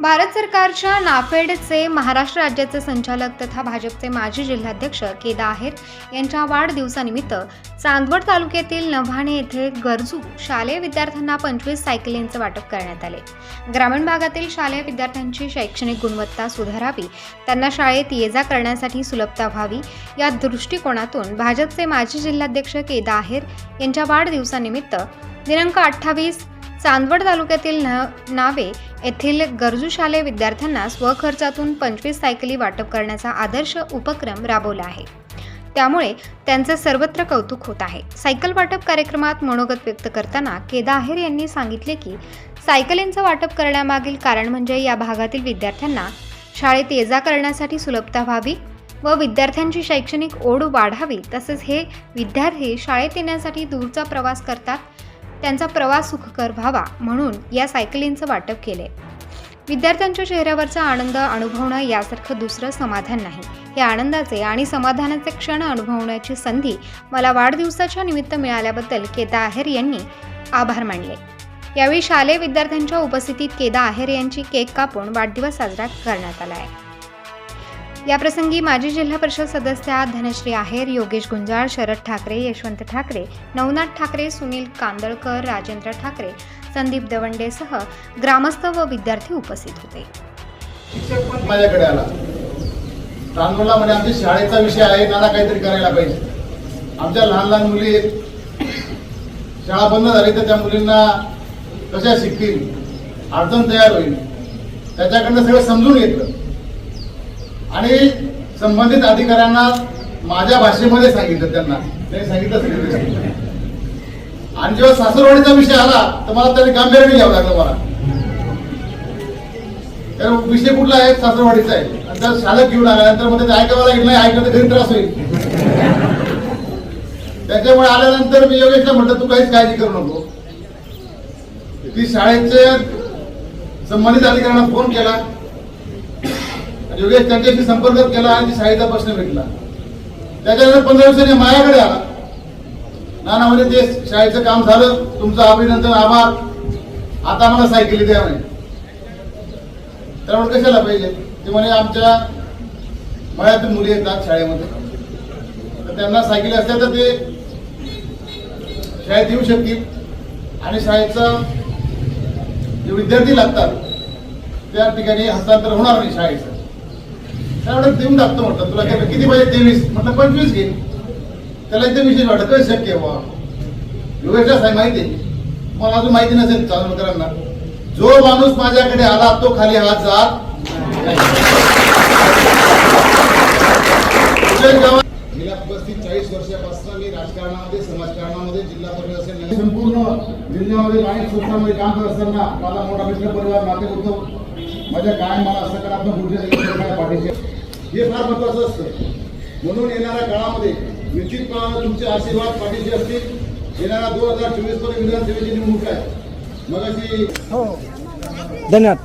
भारत सरकारच्या नाफेडचे महाराष्ट्र राज्याचे संचालक तथा भाजपचे माजी जिल्हाध्यक्ष केदा आहेर यांच्या वाढदिवसानिमित्त चांदवड तालुक्यातील नव्हाणे येथे गरजू शालेय विद्यार्थ्यांना पंचवीस सायकलींचे वाटप करण्यात आले. ग्रामीण भागातील शालेय विद्यार्थ्यांची शैक्षणिक गुणवत्ता सुधारावी त्यांना शाळेत ये जा करण्यासाठी सुलभता व्हावी या दृष्टिकोनातून भाजपचे माजी जिल्हाध्यक्ष केदा आहेर यांच्या वाढदिवसानिमित्त दिनांक अठ्ठावीस चांदवड तालुक्यातील न नावे येथील गरजू शालेय विद्यार्थ्यांना स्वखर्चातून पंचवीस सायकली वाटप करण्याचा आदर्श उपक्रम राबवला आहे. त्यामुळे त्यांचे सर्वत्र कौतुक होत आहे. सायकल वाटप कार्यक्रमात मनोगत व्यक्त करताना केदा आहेर यांनी सांगितले की सायकलींचं वाटप करण्यामागील कारण म्हणजे या भागातील विद्यार्थ्यांना शाळेत ये जा करण्यासाठी सुलभता व्हावी व विद्यार्थ्यांची शैक्षणिक ओढ वाढावी तसेच हे विद्यार्थी शाळेत येण्यासाठी दूरचा प्रवास करतात त्यांचा प्रवास सुखकर व्हावा म्हणून या सायकलींचं वाटप केले विद्यार्थ्यांच्या चेहऱ्यावरचा आनंद अनुभवणं यासारखं दुसरं समाधान नाही. हे आनंदाचे आणि समाधानाचे क्षण अनुभवण्याची संधी मला वाढदिवसाच्या निमित्त मिळाल्याबद्दल केदा आहेर यांनी आभार मानले. यावेळी शालेय विद्यार्थ्यांच्या उपस्थितीत केदा आहेर यांची केक कापून वाढदिवस साजरा करण्यात आला आहे. याप्रसंगी माजी जिल्हा परिषद सदस्या धनश्री आहेर योगेश गुंजाळ शरद ठाकरे यशवंत ठाकरे नवनाथ ठाकरे सुनील कांदळकर राजेंद्र ठाकरे संदीप दवंडेसह ग्रामस्थ व विद्यार्थी उपस्थित होते. शिक्षक पण माझ्याकडे आला. तांदूळला म्हणजे आमच्या शाळेचा विषय आहे नाना काहीतरी करायला पाहिजे. आमच्या लहान लहान मुली शाळा बंद झाली तर त्या मुलींना कशा शिकतील? अडचण तयार होईल. त्याच्याकडनं सगळं समजून घेतलं. आणि संबंधित अधिकाऱ्यांना माझ्या भाषेमध्ये सांगितलं त्यांना. त्यांनी सांगितलं आणि जेव्हा सासरवाडीचा विषय आला तर मला त्याने गांभीर्याने घ्यावं लागलं मला. तर विषय कुठला आहे? सासरवाडीचा आहे. आणि त्या शाळेत घेऊन आल्यानंतरमध्ये ते ऐकावं लागेल नाही ऐकलं तर घरी त्रास होईल. त्याच्यामुळे आल्यानंतर मी योगेशला म्हटलं तू काहीच काळजी करू नको. ती शाळेचे संबंधित अधिकाऱ्यांना फोन केला. योगेश त्यांच्याशी संपर्क केला आणि शाळेचा प्रश्न भेटला. त्याच्यानंतर पंधरा दिवसांनी माझ्याकडे आला. नाना म्हणजे ते शाळेचं काम झालं. तुमचं अभिनंदन आभार. आता आम्हाला सायकली द्या म्हणे. त्यामुळे कशाला पाहिजे? ते म्हणे आमच्या मळ्यातून मुली येतात शाळेमध्ये. तर त्यांना सायकली असल्या तर ते शाळेत येऊ शकतील. आणि शाळेचा जे विद्यार्थी लागतात त्या ठिकाणी हस्तांतर होणार नाही शाळेचं. त्यामुळे देऊन टाकतो म्हटलं. तुला त्याला किती पाहिजे? तेवीस. म्हटलं पंचवीस घे. त्याला एकदम विशेष वाटत काय शक्य आहे योगेशला साहेब माहिती आहे. मला अजून माहिती नसेल चालवकरांना जो माणूस माझ्याकडे आला तो खाली हात जात गेल्या पस्तीस चाळीस वर्षापासून मी राजकारणामध्ये समाजकारणामध्ये जिल्हा परिषद असेल संपूर्ण जिल्ह्यामध्ये काम करत असताना माझा मोठा मित्र परिवार नाते होतो. माझ्या काय मला सकारात्मक आपण कुठे पाठीशी. हे फार महत्वाचं असतं. म्हणून येणाऱ्या काळामध्ये निश्चितपणानं तुमचे आशीर्वाद पाठीशी असतील. येणाऱ्या दोन हजार चोवीसपर्यंत विधानसभेची निवडणूक आहे. मग अशी हो. धन्यवाद.